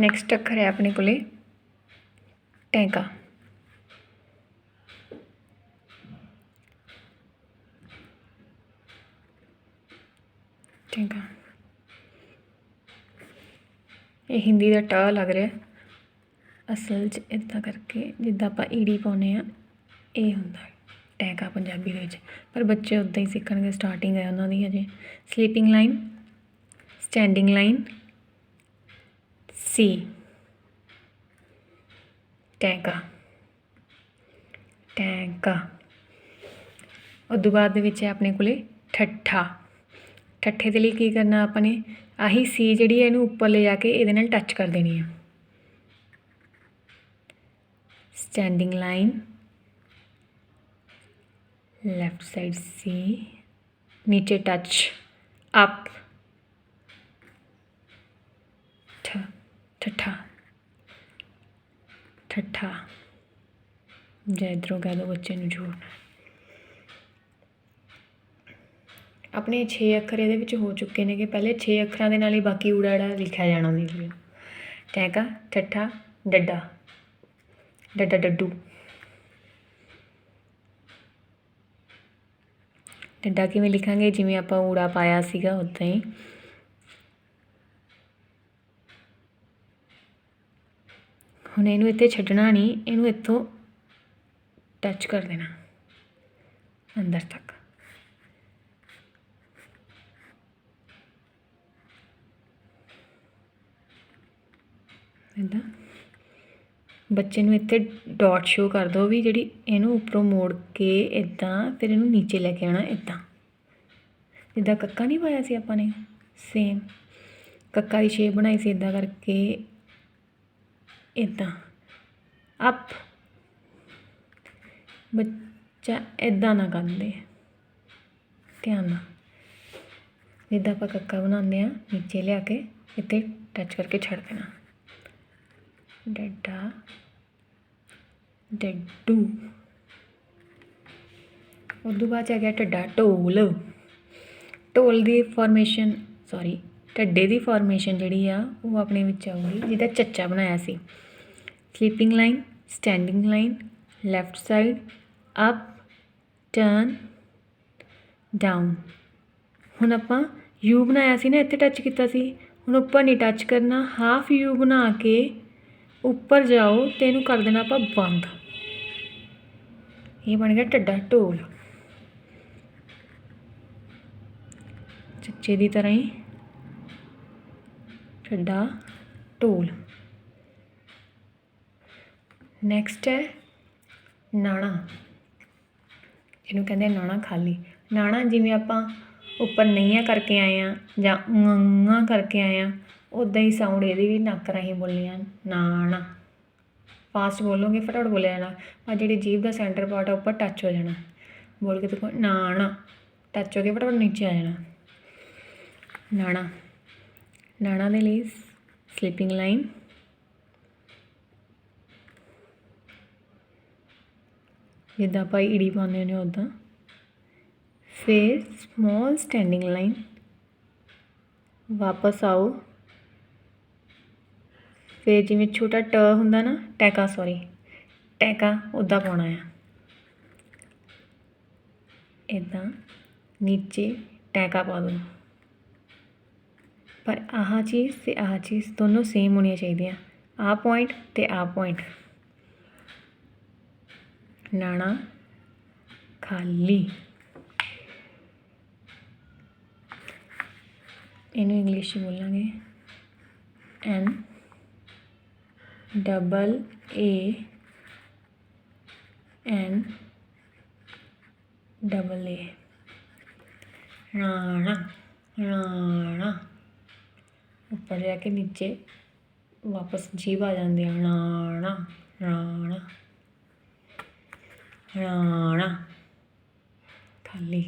Next ਅੱਖਰ ਹੈ ਆਪਣੇ ਕੋਲੇ। ਟੈਂਕਾ। ਟੈਂਕਾ। ਇਹ ਹਿੰਦੀ ਦਾ ਟ ਲੱਗ ਰਿਹਾ। ਅਸਲ 'ਚ ਇਦਾਂ ਕਰਕੇ ਜਿੱਦਾਂ ਆਪਾਂ ਈੜੀ ਪਾਉਂਦੇ ਆ ਇਹ ਹੁੰਦਾ। ਟੈਂਕਾ ਪੰਜਾਬੀ ਦੇ ਵਿੱਚ। ਪਰ ਬੱਚੇ ਉਦਾਂ ਹੀ ਸਿੱਖਣਗੇ ਸਟਾਰਟਿੰਗ ਹੈ ਉਹਨਾਂ ਦੀ ਹਜੇ। ਸਲੀਪਿੰਗ ਲਾਈਨ, ਸਟੈਂਡਿੰਗ ਲਾਈਨ ਸੀ। ਟੈਂਕਾ। ਟੈਂਕਾ। ਉਦੋਂ ਬਾਅਦ ਵਿੱਚ ਹੈ ਆਪਣੇ ਕੋਲੇ ਠੱਠਾ। ਠੱਠੇ ਦੇ ਲਈ ਕੀ ਕਰਨਾ ਆਪਾਂ ਨੇ? ਆਹੀ ਸੀ ਜਿਹੜੀ ਹੈ ਇਹਨੂੰ ਉੱਪਰ ਲੈ ਜਾ ਕੇ ਇਹਦੇ ਨਾਲ ਟੱਚ ਕਰ ਦੇਣੀ ਹੈ। ਸਟੈਂਡਿੰਗ ਲਾਈਨ ਲੈਫਟ ਸਾਈਡ ਸੀ ਨੀਚੇ ਟੱਚ ਅਪ ठठा ਠੱਠਾ। ਜਾਂ ਇੱਧਰੋਂ ਕਹਿ ਦਿਓ ਬੱਚੇ ਨੂੰ ਜੋੜਨਾ ਆਪਣੇ 6 ਅੱਖਰ ਇਹਦੇ ਵਿੱਚ ਹੋ ਚੁੱਕੇ ਨੇ ਕਿ ਪਹਿਲੇ 6 ਅੱਖਰਾਂ ਦੇ ਨਾਲ ਹੀ ਬਾਕੀ ਊੜਾ ਲਿਖਿਆ ਜਾਣਾ ਦੀ ਜੀ ਟੈਂਕਾ, ਠੱਠਾ, ਡੱਡਾ। ਡੱਡਾ ਡੱਡੂ। ਡੱਡਾ ਕਿਵੇਂ ਲਿਖਾਂਗੇ? ਜਿਵੇਂ ਆਪਾਂ ਊੜਾ ਪਾਇਆ ਸੀਗਾ, ਉਦਾਂ ਹੀ। ਹੁਣ ਇਹਨੂੰ ਇੱਥੇ ਛੱਡਣਾ ਨਹੀਂ, ਇਹਨੂੰ ਇੱਥੋਂ ਟੱਚ ਕਰ ਦੇਣਾ। ਅੰਦਰ ਤੱਕ। ਇਦਾਂ। ਬੱਚੇ ਨੂੰ ਇੱਥੇ ਡਾਟ ਸ਼ੋ ਕਰ ਦਿਓ ਵੀ ਜਿਹੜੀ ਇਹਨੂੰ ਉੱਪਰੋਂ ਮੋੜ ਕੇ ਇਦਾਂ, ਫਿਰ ਇਹਨੂੰ ਨੀਚੇ ਲੈ ਕੇ ਆਣਾ ਇਦਾਂ। ਜਿੱਦਾਂ ਕੱਕਾ ਨਹੀਂ ਪਾਇਆ ਸੀ ਆਪਾਂ ਨੇ? ਸੇਮ ਕੱਕਾ ਦੀ ਸ਼ੇਪ ਬਣਾਈ ਸੀ ਇਦਾਂ ਕਰਕੇ। ਇੱਦਾਂ ਅਪ ਬੱਚਾ ਇੱਦਾਂ ਨਾ ਕਰਦੇ। ਧਿਆਨ ਨਾਲ। ਜਿੱਦਾਂ ਆਪਾਂ ਕੱਕਾ ਬਣਾਉਂਦੇ ਆ ਨੀਚੇ ਲਿਆ ਕੇ ਇੱਥੇ ਟੱਚ ਕਰਕੇ ਛੱਡ ਦੇਣਾ। ਡੱਡਾ। ਡੱਡੂ। ਉਦੋਂ ਬਾਅਦ 'ਚ ਆ ਗਿਆ ਢੱਡਾ ਢੋਲ। ਢੋਲ ਦੀ ਫਾਰਮੇਸ਼ਨ ਸੌਰੀ ਢੱਡੇ ਦੀ ਫਾਰਮੇਸ਼ਨ ਜਿਹੜੀ ਆ, ਉਹ ਆਪਣੇ ਵਿੱਚ ਆਊਗੀ, ਜਿਹਦਾ ਚੱਚਾ ਬਣਾਇਆ ਸੀ। Sleeping line standing line left side up turn down ਹੁਣ ਆਪਾਂ ਯੂ ਬਣਾਇਆ ਸੀ ਨਾ, ਇੱਥੇ ਟੱਚ ਕੀਤਾ ਸੀ। ਹੁਣ ਉੱਪਰ ਨਹੀਂ ਟੱਚ ਕਰਨਾ ਹਾਫ ਯੂ ਬਣਾ ਕੇ ਉੱਪਰ ਜਾਓ ਤੇ ਇਹਨੂੰ ਕਰ ਦੇਣਾ ਆਪਾਂ ਬੰਦ। ਇਹ ਬਣ ਗਿਆ ਢੱਡਾ ਢੋਲ। ਚੱਚੇ ਦੀ ਤਰ੍ਹਾਂ ਹੀ ਢੱਡਾ ਢੋਲ। ਨੈਕਸਟ ਹੈ ਨਾਣਾ। ਇਹਨੂੰ ਕਹਿੰਦੇ ਨਾਣਾ ਖਾਲੀ। ਨਾਣਾ ਜਿਵੇਂ ਆਪਾਂ ਉੱਪਰ ਨਈਆਂ ਕਰਕੇ ਆਏ ਆ ਜਾਂ ਆਂ ਕਰਕੇ ਆਏ ਆ ਉਦਾਂ ਹੀ ਸਾਊਂਡ ਇਹਦੀ ਵੀ ਨੱਕ ਰਾਹੀਂ ਬੋਲੀਆਂ ਨਾਣਾ। ਫਾਸਟ ਬੋਲੋਗੇ, ਫਟਾਫਟ ਬੋਲਿਆ ਜਾਣਾ। ਆ ਜਿਹੜੀ ਜੀਭ ਦਾ ਸੈਂਟਰ ਪਾਰਟ ਆ ਉੱਪਰ ਟੱਚ ਹੋ ਜਾਣਾ। ਬੋਲ ਕੇ ਦੇਖੋ, ਨਾਣਾ। ਟੱਚ ਹੋ ਕੇ ਫਟਾਫਟ ਨੀਚੇ ਆ ਜਾਣਾ। ਨਾਣਾ। ਨਾਣਾ ਦੇ ਲਈ ਸਲੀਪਿੰਗ ਲਾਈਨ। ਜਿੱਦਾਂ ਆਪਾਂ ਈੜੀ ਪਾਉਂਦੇ ਨੇ ਉਦਾਂ ਫਿਰ ਸਮਾਲ ਸਟੈਂਡਿੰਗ ਲਾਈਨ ਵਾਪਸ ਆਓ। ਫਿਰ ਜਿਵੇਂ ਛੋਟਾ ਟ ਹੁੰਦਾ ਨਾ, ਟੈਕਾ ਸੌਰੀ ਟੈਕਾ ਉੱਦਾਂ ਪਾਉਣਾ ਆ। ਇਦਾਂ ਨੀਚੇ ਟੈਕਾ ਪਾ ਦੋ ਪਰ ਆਹ ਚੀਜ਼ ਤੇ ਆਹ ਚੀਜ਼ ਦੋਨੋਂ ਸੇਮ ਹੋਣੀਆਂ ਚਾਹੀਦੀਆਂ। ਆਹ ਪੁਆਇੰਟ ਤੇ ਆਹ ਪੁਆਇੰਟ ਨਾਣਾ ਖਾਲੀ। ਇਹਨੂੰ ਇੰਗਲਿਸ਼ 'ਚ ਬੋਲਾਂਗੇ। N double A N double A Rana Rana ਉੱਪਰ ਜਾ ਕੇ ਨੀਚੇ ਵਾਪਸ ਜੀਭ ਆ ਜਾਂਦੇ ਆ ਰਾਣਾ ਰਾਣਾ ਰਾਣਾ ਖਾਲੀ।